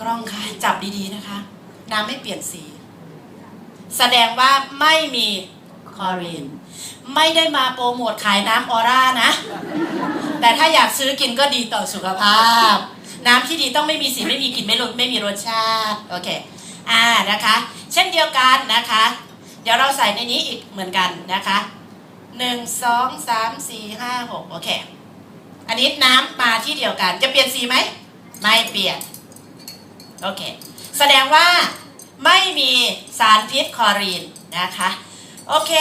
กล้องค่ะจับดีๆนะคะ น้ำไม่เปลี่ยนสี แสดงว่าไม่มีคอรีน ไม่ได้มาโปรโมทขายน้ำออร่านะ แต่ถ้าอยากซื้อกินก็ดีต่อสุขภาพ น้ำที่ดีต้องไม่มีสีไม่มีกลิ่นไม่รสไม่มีรสชาติ โอเค อ่านะคะ เช่นเดียวกันนะคะ เดี๋ยวเราใส่ในนี้อีกเหมือนกันนะคะหนึ่งสองสามสี่ห้าหกโอเค อันนี้น้ำมาที่เดียวกัน จะเปลี่ยนสีไหม ไม่เปลี่ยน โอเค แสดงว่าไม่มีสารพิษคลอรีนนะคะ โอเค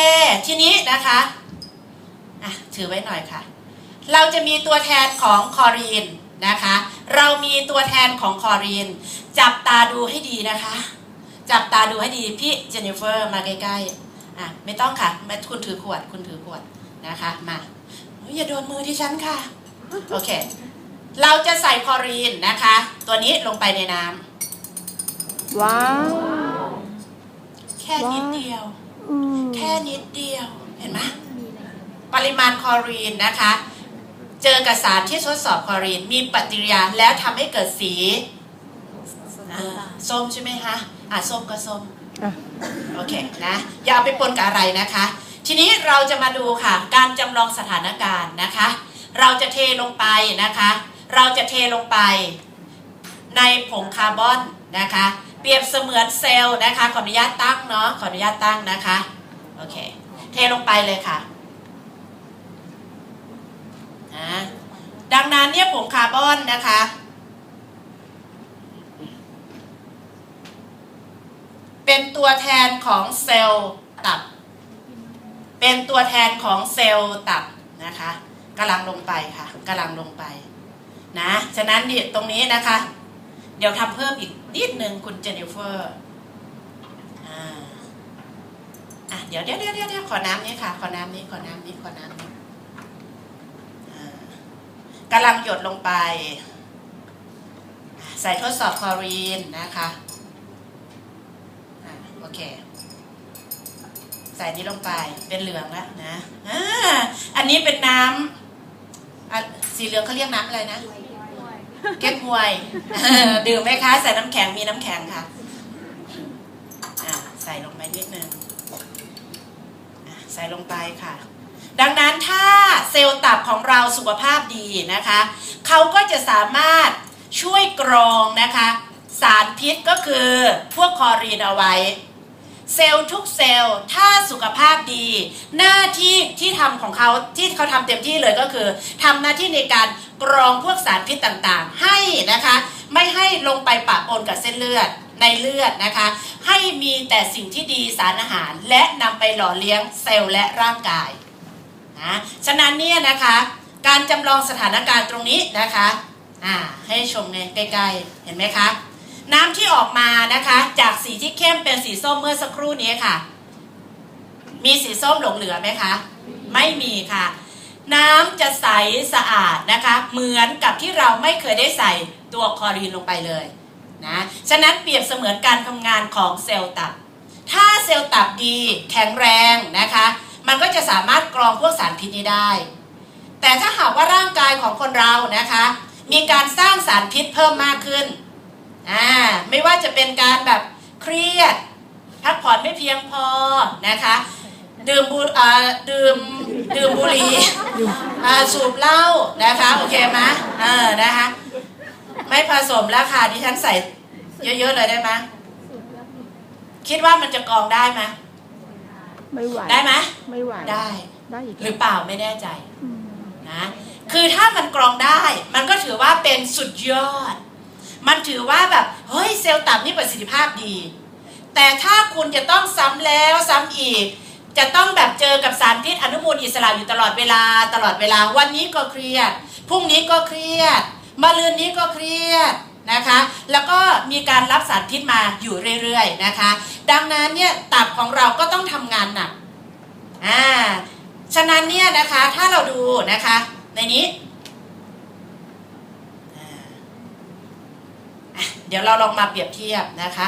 ทีนี้นะคะอะถือไว้หน่อยค่ะ เราจะมีตัวแทนของคลอรีนนะคะ เรามีตัวแทนของคลอรีน จับตาดูให้ดีนะคะ จับตาดูให้ดีพี่เจนนิเฟอร์มาใกล้ๆอะไม่ต้องค่ะไม่คุณถือขวดคุณถือขวดนะคะมาอยอย่าโดนมือที่ฉันค่ะ โอเค เราจะใส่คลอรีนนะคะ ตัวนี้ลงไปในน้ำ ว้าวแค่นิดเดียว อืมแค่นิดเดียว เห็นไหมปริมาณคลอรีนนะคะ เจอกับสารที่ทดสอบคลอรีน มีปฏิกิริยาแล้วทำให้เกิดสีอ่าส้มใช่ไหมคะอะส้มก็ส้ม อะโอเคนะอย่าเอาไปปนกับอะไรนะคะ ทีนี้เราจะมาดูค่ะ การจำลองสถานการณ์นะคะ เราจะเทลงไปนะคะ เราจะเทลงไป ในผงคาร์บอนนะคะ เปรียบเสมือนเซลล์นะคะ ขออนุญาตตั้งเนาะขออนุญาตตั้งนะคะโอเคเทลงไปเลยค่ะนะดังนั้นเนี่ยผงคาร์บอนนะคะเป็นตัวแทนของเซลล์ตับ เป็นตัวแทนของเซลล์ตับนะคะกำลังลงไปค่ะกำลังลงไปนะ ฉะนั้นดิตรงนี้นะคะ เดี๋ยวทำเพิ่มอีกนิดนึงคุณเจนนิเฟอร์อ่าอะเดี๋ยวเดี๋ยวเดี๋ยวเดี๋ยวขอน้ำนี้ค่ะ ขอน้ำนี้ขอน้ำนี้ขอน้ำนี้อ่ากำลังหยดลงไป ใส่ทดสอบคลอรีนนะคะอะโอเค ใส่นี้ลงไปเป็นเหลืองแล้วนะอ่าอันนี้เป็นน้ำอะสีเหลืองเขาเรียกน้ำอะไรนะ เก๊กฮวยดื่มไหมคะ ใส่น้ำแข็งมีน้ำแข็งค่ะใส่ลงไปนิดนึงใส่ลงไปค่ะ ดังนั้นถ้าเซลล์ตับของเราสุขภาพดีนะคะ เขาก็จะสามารถช่วยกรองนะคะ สารพิษก็คือพวกคอรีนเอาไว้ เซลล์ทุกเซลล์ถ้าสุขภาพดี หน้าที่ที่ทำของเขาที่เขาทำเต็มที่เลยก็คือทำหน้าที่ในการกรองพวกสารพิษต่างๆ ให้นะคะ ไม่ให้ลงไปปะปนกับเส้นเลือดในเลือดนะคะ ให้มีแต่สิ่งที่ดีสารอาหาร และนำไปหล่อเลี้ยงเซลล์และร่างกายนะฉะนั้นเนี่ยนะคะการจำลองสถานการณ์ตรงนี้นะคะอ่าให้ชมในใกล้ๆ เห็นไหมคะ น้ำที่ออกมานะคะ จากสีที่เข้มเป็นสีส้มเมื่อสักครู่นี้ค่ะ มีสีส้มหลงเหลือไหมคะ ไม่มีค่ะ น้ำจะใสสะอาดนะคะ เหมือนกับที่เราไม่เคยได้ใส่ตัวคลอรีนลงไปเลยนะฉะนั้นเปรียบเสมือนการทำงานของเซลล์ตับ ถ้าเซลล์ตับดีแข็งแรงนะคะ มันก็จะสามารถกรองพวกสารพิษนี้ได้ แต่ถ้าหากว่าร่างกายของคนเรานะคะ มีการสร้างสารพิษเพิ่มมากขึ้น อ่าไม่ว่าจะเป็นการแบบเครียด พักผ่อนไม่เพียงพอนะคะ ดื่มบุอ่าดื่มดื่มบุหรี่อ่าสูบเหล้านะคะโอเคไหมเออนะคะไม่ผสมแล้วค่ะดิฉันใส่เยอะๆเลยได้ไหมคิดว่ามันจะกรองได้ไหมไม่ไหวได้ไหมไม่ไหวได้ได้อีกหรือเปล่าไม่แน่ใจอืมนะคือถ้ามันกรองได้ มันก็ถือว่าเป็นสุดยอด มันถือว่าแบบเฮ้ยเซลล์ตับนี่ประสิทธิภาพดี แต่ถ้าคุณจะต้องซ้ำแล้วซ้ำอีก จะต้องแบบเจอกับสารพิษอนุมูลอิสระอยู่ตลอดเวลาตลอดเวลาวันนี้ก็เครียดพรุ่งนี้ก็เครียดมะรืนนี้ก็เครียดนะคะ แล้วก็มีการรับสารพิษมาอยู่เรื่อยๆนะคะ ดังนั้นเนี่ยตับของเราก็ต้องทำงานหนักอ่าฉะนั้นเนี่ยนะคะถ้าเราดูนะคะในนี้อ่าอะ เดี๋ยวเราลองมาเปรียบเทียบนะคะ